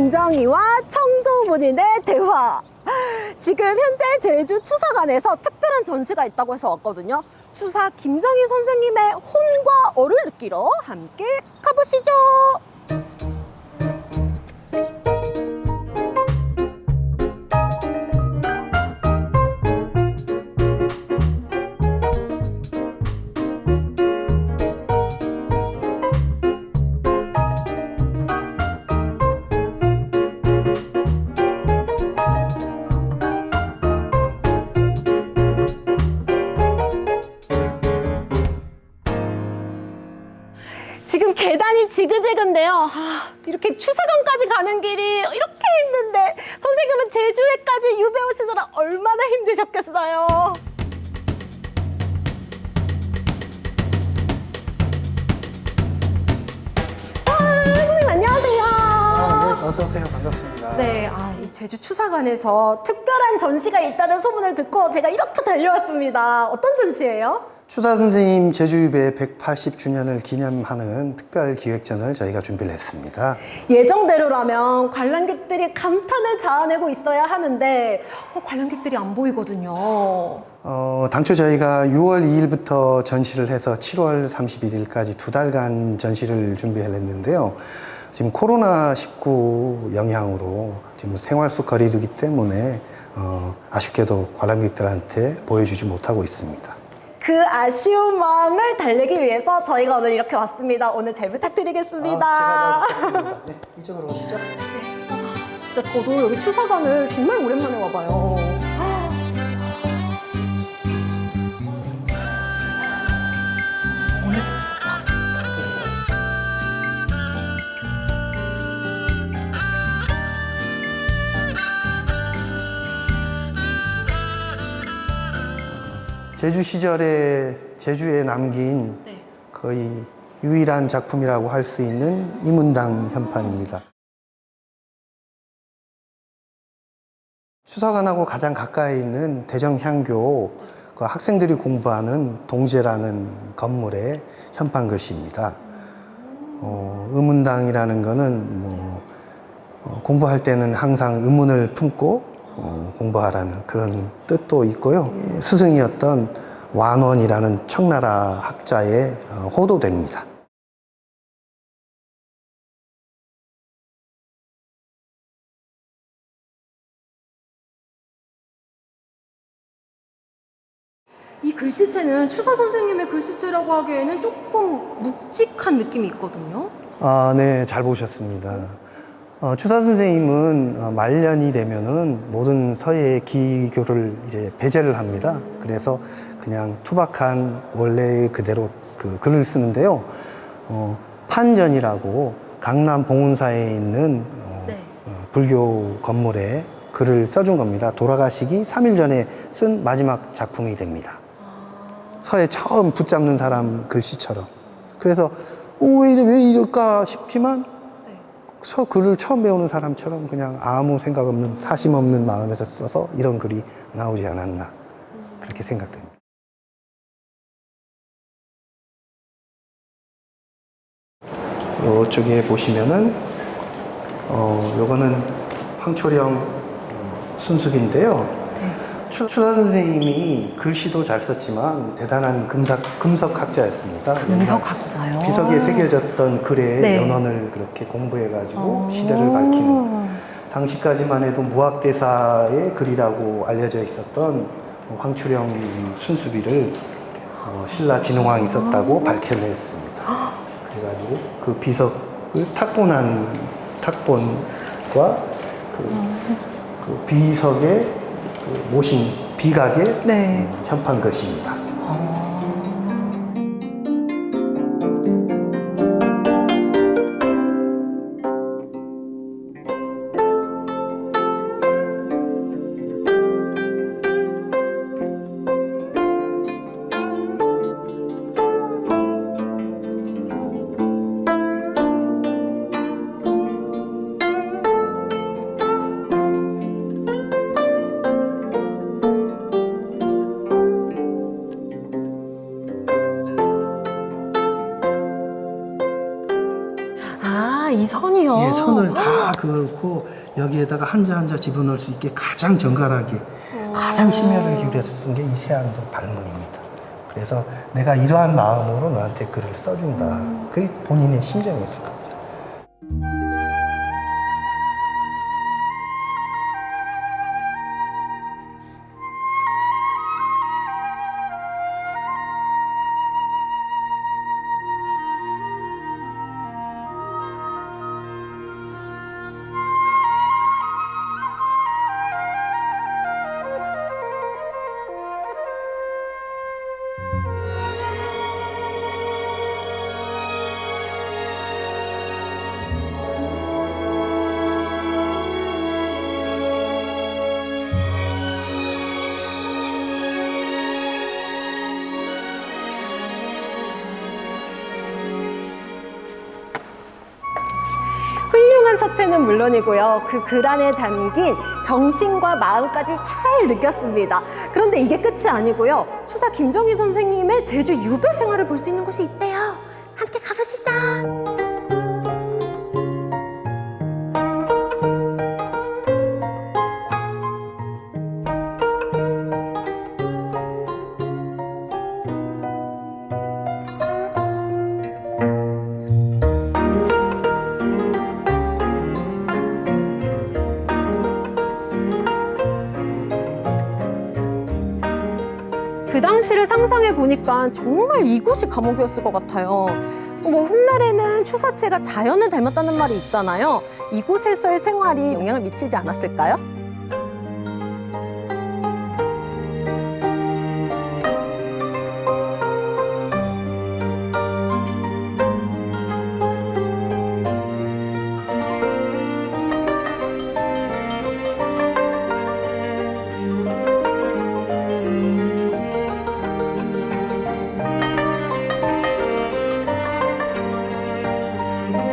김정희와 청조문인의 대화. 지금 현재 제주 추사관에서 특별한 전시가 있다고 해서 왔거든요. 추사 김정희 선생님의 혼과 어를 느끼러 함께 가보시죠. 지그재그인데요. 아, 이렇게 추사관까지 가는 길이 이렇게 힘든데 선생님은 제주에까지 유배 오시느라 얼마나 힘드셨겠어요. 아, 선생님 안녕하세요. 아, 네, 어서 오세요. 반갑습니다. 네, 아, 이 제주 추사관에서 특별한 전시가 있다는 소문을 듣고 제가 이렇게 달려왔습니다. 어떤 전시예요? 추사 선생님 제주유배 180주년을 기념하는 특별 기획전을 저희가 준비를 했습니다. 예정대로라면 관람객들이 감탄을 자아내고 있어야 하는데 어, 관람객들이 안 보이거든요. 어, 당초 저희가 6월 2일부터 전시를 해서 7월 31일까지 두 달간 전시를 준비를 했는데요. 지금 코로나19 영향으로 지금 생활 속 거리두기 때문에 어, 아쉽게도 관람객들한테 보여주지 못하고 있습니다. 그 아쉬운 마음을 달래기 위해서 저희가 오늘 이렇게 왔습니다. 오늘 잘 부탁드리겠습니다. 아, 제가. 네, 이쪽으로 오시죠. 진짜 저도 여기 추사관을 정말 오랜만에 와봐요. 제주 시절에 제주에 남긴 네. 거의 유일한 작품이라고 할 수 있는 이문당 현판입니다. 수사관하고 가장 가까이 있는 대정향교 그 학생들이 공부하는 동제라는 건물의 현판 글씨입니다. 어, 의문당이라는 거는 뭐 어, 공부할 때는 항상 의문을 품고 어, 공부하라는 그런 뜻도 있고요. 이 스승이었던 완원이라는 청나라 학자의 어, 호도됩니다. 이 글씨체는 추사 선생님의 글씨체라고 하기에는 조금 묵직한 느낌이 있거든요. 아, 네, 잘 보셨습니다. 어, 추사 선생님은 어, 말년이 되면은 모든 서예의 기교를 이제 배제를 합니다. 그래서 그냥 투박한 원래 그대로 그 글을 쓰는데요. 어, 판전이라고 강남 봉은사에 있는 어, 네. 어, 불교 건물에 글을 써준 겁니다. 돌아가시기 3일 전에 쓴 마지막 작품이 됩니다. 서예 처음 붙잡는 사람 글씨처럼. 그래서 어, 왜, 이래, 왜 이럴까 싶지만 네. 서 글을 처음 배우는 사람처럼 그냥 아무 생각 없는 사심 없는 마음에서 써서 이런 글이 나오지 않았나 그렇게 생각됩니다. 이쪽에 보시면은 어 요거는 황초령 순수기인데요. 추, 추사 선생님이 글씨도 잘 썼지만 대단한 금석, 금석학자였습니다. 금석학자요? 비석에 새겨졌던 글의 네. 연원을 그렇게 공부해가지고 시대를 밝히는 당시까지만 해도 무학대사의 글이라고 알려져 있었던 황초령 순수비를 어, 신라 진흥왕이 썼다고 밝혀냈습니다. 그래가지고 그 비석을 탁본한 탁본과 그, 그 비석의 그 모신 비각의 네. 현판 글씨입니다. 그렇고 여기에다가 한자 한자 집어넣을 수 있게 가장 정갈하게 가장 심혈을 기울여서 쓴 게 이 세안도 발문입니다. 그래서 내가 이러한 마음으로 너한테 글을 써준다. 그게 본인의 심정이었을 겁니다. 서체는 물론이고요. 그 글 안에 담긴 정신과 마음까지 잘 느꼈습니다. 그런데 이게 끝이 아니고요. 추사 김정희 선생님의 제주 유배 생활을 볼 수 있는 곳이 있대요. 함께 가보시죠. 당시를 상상해 보니까 정말 이곳이 감옥이었을 것 같아요. 뭐 훗날에는 추사체가 자연을 닮았다는 말이 있잖아요. 이곳에서의 생활이 영향을 미치지 않았을까요?